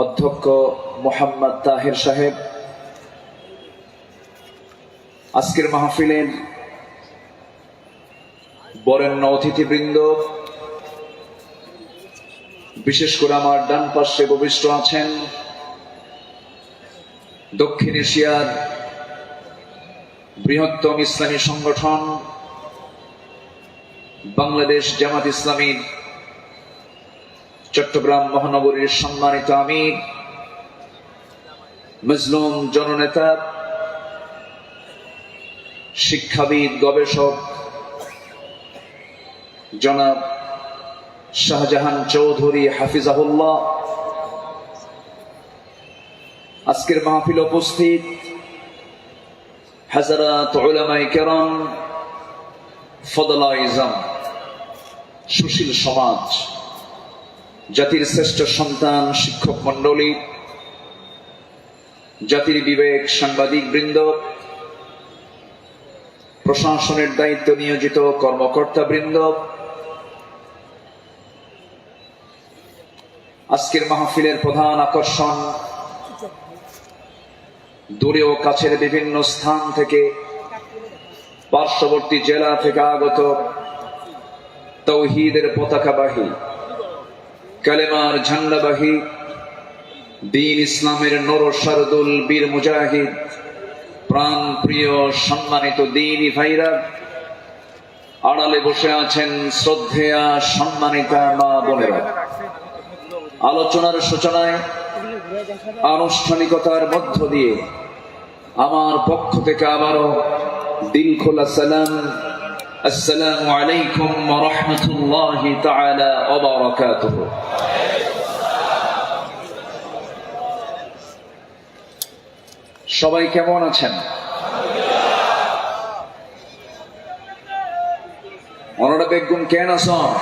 অধ্যক্ষ মোহাম্মদ তাহের সাহেব। আজকের মাহফিলের বরেণ্য অতিথিবৃন্দ, বিশেষ করে আমার ডান পাশে উপবিষ্ট আছেন দক্ষিণ এশিয়ার বৃহত্তম ইসলামী সংগঠন, বাংলাদেশ জামাত ইসলামীর চট্টগ্রাম মহানগরীর সম্মানিত আমির মজলুম জননেতা, শিক্ষাবিদ, গবেষক, জনাব শাহজাহান চৌধুরী হাফিজাহুল্লাহ, আজকের মাহফিল উপস্থিত হাজারাত উলামায়ে কেরাম ফদলা ইজাম সুশীল সমাজ। জাতির শ্রেষ্ঠ সন্তান, শিক্ষক মন্ডলী জাতির বিবেক, সাংবাদিক বৃন্দ, প্রশাসনের দায়িত্ব নিয়োজিত কর্মকর্তা বৃন্দ। আজকের মাহফিলের প্রধান আকর্ষণ দূরে ও কাছের বিভিন্ন স্থান থেকে, পার্শ্ববর্তী জেলা থেকে আগত তৌহিদের পতাকাবাহী কালেমার ঝান্ডাবাহী দিন ইসলামের নর শারদুল বীর মুজাহিদ প্রাণ প্রিয় সম্মানিত দিনী ভাইরা, আড়ালে বসে আছেন শ্রদ্ধেয়া সম্মানিতা মা বোনেরা। আলোচনার সূচনায় আনুষ্ঠানিকতার মধ্য দিয়ে আমার পক্ষ থেকে আবারও দিল খোলা সালাম রাহমাতুল্লাহি তাআলা ওয়া সবাই কেমন আছেন? অনরা বেগুন কেন আছেন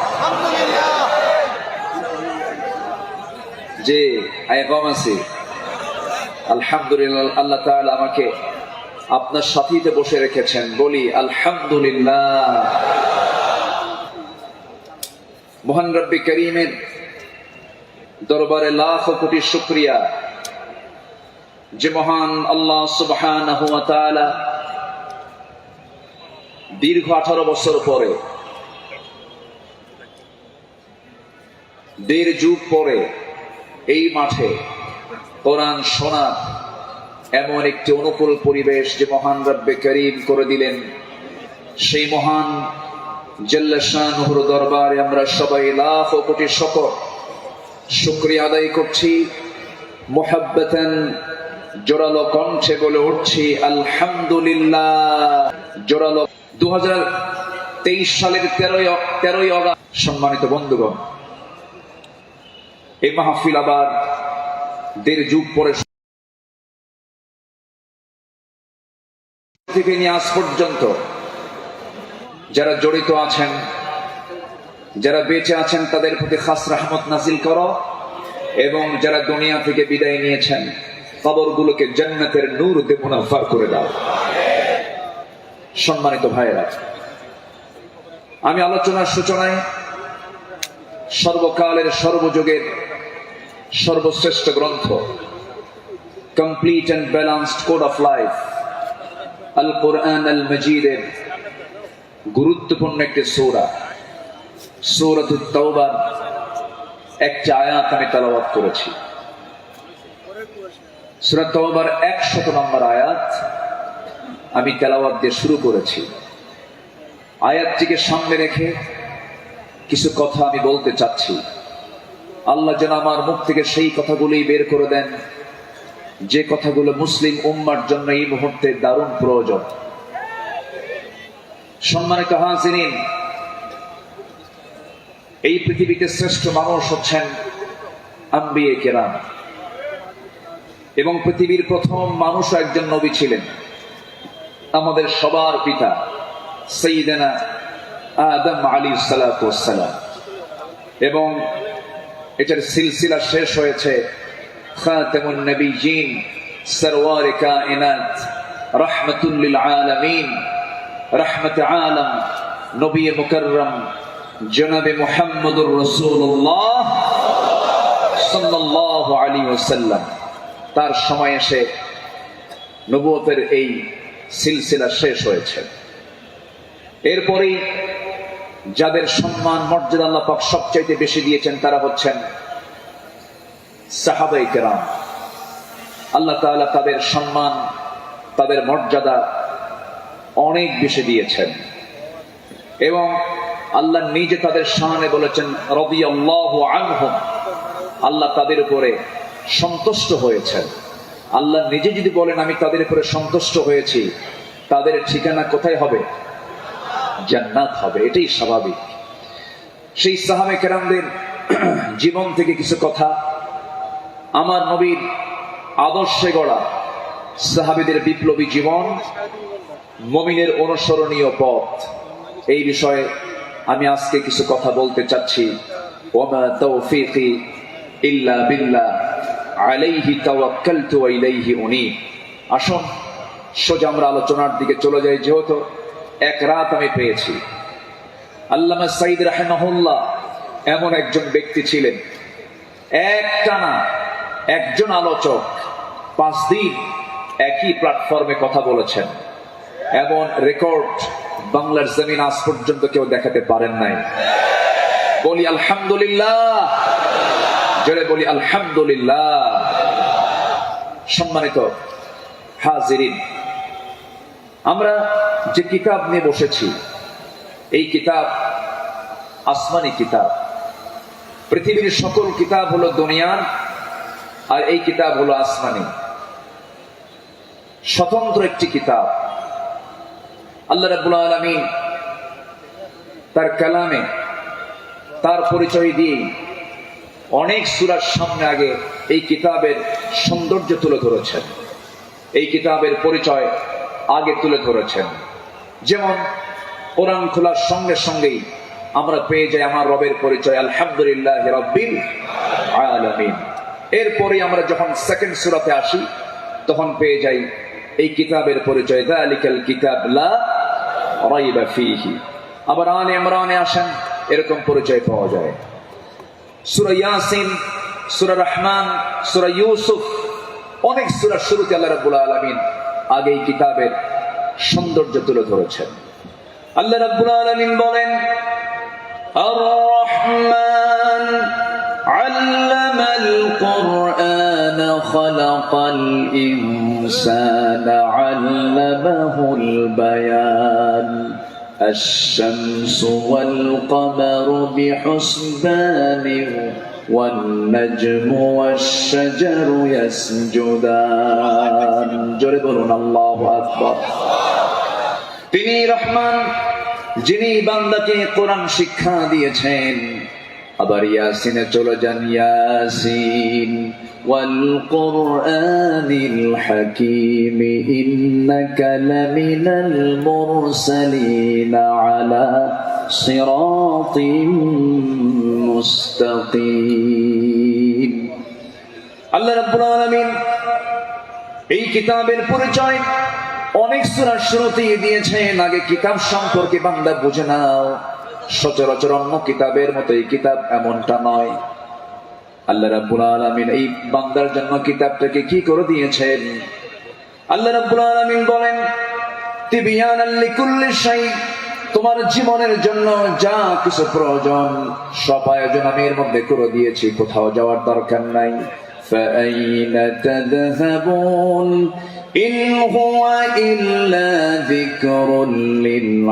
যে আয় কম আছে। আলহামদুলিল্লাহ, আল্লাহ তাআলা আমাকে আপনার সাথীতে বসে রেখেছেন, বলি, আলহামদুলিল্লাহ। মহান রব্বি করিমের দরবারে লাখ কোটি শুক্রিয়া। যে মহান আল্লাহ তাআলা দীর্ঘ আঠারো বছর পরে, দেড় যুগ পরে, এই মাঠে কোরআন শোনার এমন একটি অনুকূল পরিবেশ যে মহান রব্বে করিম করে দিলেন। সেই মহান জল্লাশানুর দরবারে আমরা সবাই লাখ কোটি শকর, শুক্রিয়া আদায় করছি। মোহাব্বতেন জোরালো কণ্ঠে বলে উঠছি, আলহামদুলিল্লাহ। জোরালো দু তেইশ সালের তেরোই তেরোই অগাস্ট। সম্মানিত বন্ধুগণ, এই মাহফিল আবার দেড় যুগ পরে থেকে নিয়ে আজ পর্যন্ত যারা জড়িত আছেন, যারা বেঁচে আছেন, তাদের প্রতি খাস রহমত নাসিল করো এবং যারা দুনিয়া থেকে বিদায় নিয়েছেন, কবরগুলোকে জান্নাতের নূর দিয়ে মুনাফার করে দাও। সম্মানিত ভাইয়েরা, আমি আলোচনার সূচনায় সর্বকালের সর্বযুগের সর্বশ্রেষ্ঠ গ্রন্থ complete and balanced code of life Al Quran আল মজিদের গুরুত্বপূর্ণ একটি সৌরা সৌরত একটি আয়াত আমি তালাবাদ করেছি। তওবার একশত নম্বর আয়াত আমি তেলাওয়াত দিয়ে শুরু করেছি। আয়াতটিকে সামনে রেখে কিছু কথা আমি বলতে চাচ্ছি। আল্লাহ যেন আমার মুখ থেকে সেই কথাগুলি বের করে দেন যে কথাগুলো মুসলিম উম্মার জন্য এই মুহূর্তে দারুণ প্রয়োজন। সম্মানিত হাজিরিন, এই পৃথিবীতে শ্রেষ্ঠ মানুষ হচ্ছেন আম্বিয়ে কেরাম। এবং পৃথিবীর প্রথম মানুষও একজন নবী ছিলেন। আমাদের সবার পিতা সঈদানা আদম আলী সালাম এবং এটার সিলসিলা শেষ হয়েছে খাতেমুন নবী জিন সরওয়ার কায়নাত রহমতুল্লিল আলামিন। রহমত আলম, নবী মুকররম জনাবে মুহাম্মদুর রাসূলুল্লাহ সাল্লাল্লাহু আলী ওসাল্লাম তার সময় এসে নবুয়তের এই সিলসিলা শেষ হয়েছে। এরপরেই যাদের সম্মান, মর্যাদা আল্লাহ পাক সবচাইতে বেশি দিয়েছেন তারা হচ্ছেন সাহাবাই কেরাম, আল্লাহ তাআলা তাদের সম্মান, তাদের মর্যাদা অনেক বেশি দিয়েছেন। এবং আল্লাহ নিজে তাদের সামনে বলেছেন রবি আল্লাহ আল্লাহ তাদের উপরে সন্তুষ্ট হয়েছেন। আল্লাহ নিজে যদি বলেন, আমি তাদের উপরে সন্তুষ্ট হয়েছি তাদের ঠিকানা কোথায় হবে? জান্নাত হবে, এটাই স্বাভাবিক। সেই সাহাবে কেরামদের জীবন থেকে কিছু কথা আমার নবীর আদর্শে গড়া সাহাবিদের বিপ্লবী জীবন মমিনের অনুসরণীয় পথ। এই বিষয়ে আমি আজকে কিছু কথা বলতে চাচ্ছি। ওমা তৌফিকি ইল্লা বিল্লাহ। আলাইহি তাওয়াক্কালতু ওয়া ইলাইহি উনীব। আসুন, সোজা আমরা আলোচনার দিকে চলে যাই, যেহেতু এক রাত আমি পেয়েছি। আল্লামা সাইদ রাহেমাহুল্লাহ এমন একজন ব্যক্তি ছিলেন। এক টানা একজন আলোচক পাঁচ দিন একই প্ল্যাটফর্মে কথা বলেছেন। এমন রেকর্ড বাংলার জমিন আজ পর্যন্ত কেউ দেখাতে পারেন নাই। বলি আলহামদুলিল্লাহ। জোরে বলি আলহামদুলিল্লাহ। সম্মানিত হাজিরিন, আমরা যে কিতাব নিয়ে বসেছি, এই কিতাব আসমানি কিতাব। পৃথিবীর সকল কিতাব হলো দুনিয়ার আর এই কিতাব হলো আসমানি। স্বতন্ত্র একটি কিতাব। আল্লাহ রাব্বুল আলামিন তার কালামে তার পরিচয় দিয়ে অনেক সুরার সামনে আগে এই কিতাবের সৌন্দর্য তুলে ধরেছেন। এই কিতাবের পরিচয় আগে তুলে ধরেছেন। যেমন কোরআন খোলার সঙ্গে সঙ্গেই আমরা পেয়ে যাই আমার রবের পরিচয়, আলহামদুলিল্লাহ রব্বিল আলামিন। এরপরে আমরা যখন সেকেন্ড সুরাতে আসি, তখন পেয়ে যাই এই কিতাবের পরিচয়, দালিকাল কিতাব লা রাইবা ফীহি। আবার ইমরানে আসেন, এরকম পরিচয় পাওয়া যায়। সূরা ইয়াসিন, সূরা রহমান, সূরা ইউসুফ, অনেক সূরার শুরুতে আল্লাহ রাব্বুল আলামিন আগে এই কিতাবের সৌন্দর্য তুলে ধরেছেন। আল্লাহ রাব্বুল আলামিন বলেন আর রহমান علم القرآن خلق الإنسان علمه البيان الشمس والقمر بحسبان والنجم والشجر يسجدان جربنا الله أكبر তিনি রহমান যিনি বান্দাকে কোরআন শিক্ষা দিয়েছেন আবার ইয়াসিনে চলে যান ইয়াসিন والقرآن الحكيم إنك لمن المرسلين على صراط مستقيم আল্লাহ রাব্বুল আলামিন এই কিতাবের পরিচয় অনেক সূরার শুরুতেই দিয়েছেন আগে কিতাব সম্পর্কে বান্দা বুঝে নাও সচরাচর অন্য কিতাবের মতো এই কিতাব এমনটা নয়। আল্লাহ রাব্বুল আলামিন এই বান্দার জন্য কিতাবটাকে কি করে দিয়েছেন? আল্লাহ রাব্বুল আলামিন বলেন তোমার জীবনের জন্য যা কিছু প্রয়োজন, সব আয়োজন আমি এর মধ্যে করে দিয়েছি, কোথাও যাওয়ার দরকার নাই। فأين تذهبون إن هو إلا ذكر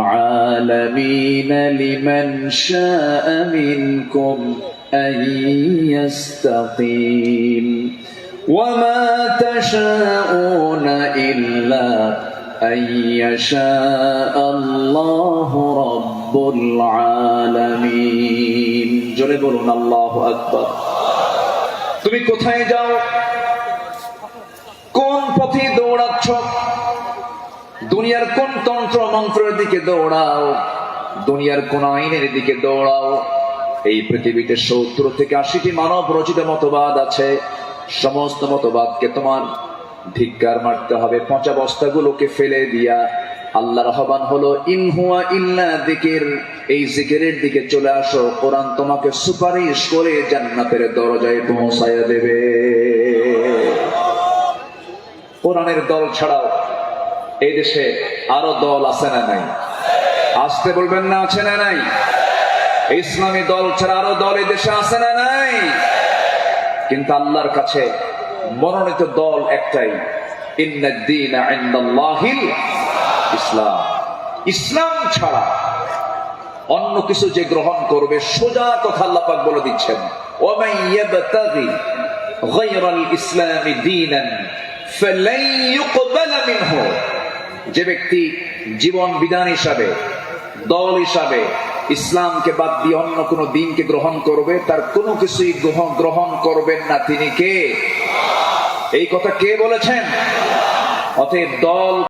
للعالمين لمن شاء منكم أن يستقيم وما تشاءون إلا أن يشاء الله رب العالمين جربنا الله أكبر তুমি কোথায় যাও? কোন পথে দৌড়াচ্ছ? দুনিয়ার কোন তন্ত্র মন্ত্রের দিকে দৌড়াও? দুনিয়ার কোন আইনের দিকে দৌড়াও? এই পৃথিবীতে সত্তর থেকে আশিটি মানব রচিত মতবাদ আছে। সমস্ত মতবাদকে তোমার ধিক্কার মারতে হবে। পচা বস্তাগুলোকে ফেলে দিয়া আল্লাহর আহ্বান হলো ইনহুয়া ইল্লা দিকের এই জিকিরের দিকে চলে আসো, কোরআন তোমাকে সুপারিশ করে জান্নাতের দরজায় পৌঁছায়া দেবে। কোরআনের দল ছাড়াও এই দেশে আরও দল আছে না নাই? আসতে বলবেন না, আছে না নাই? ইসলামী দল ছাড়া আরও দল এই দেশে আছে না নাই? কিন্তু আল্লাহর কাছে মনোনীত দল একটাই ইনদাল্লাহিল ইসলাম। ইসলাম ছাড়া অন্য কিছু যে গ্রহণ করবে, সোজা কথা আল্লাহ পাক বলে দিচ্ছেন। যে ব্যক্তি জীবন বিধান হিসাবে, দল হিসাবে ইসলামকে বাদ দিয়ে অন্য কোন দিনকে গ্রহণ করবে, তার কোনো কিছুই গ্রহণ গ্রহণ করবেন না। তিনি কে? এই কথা কে বলেছেন? অতএব দল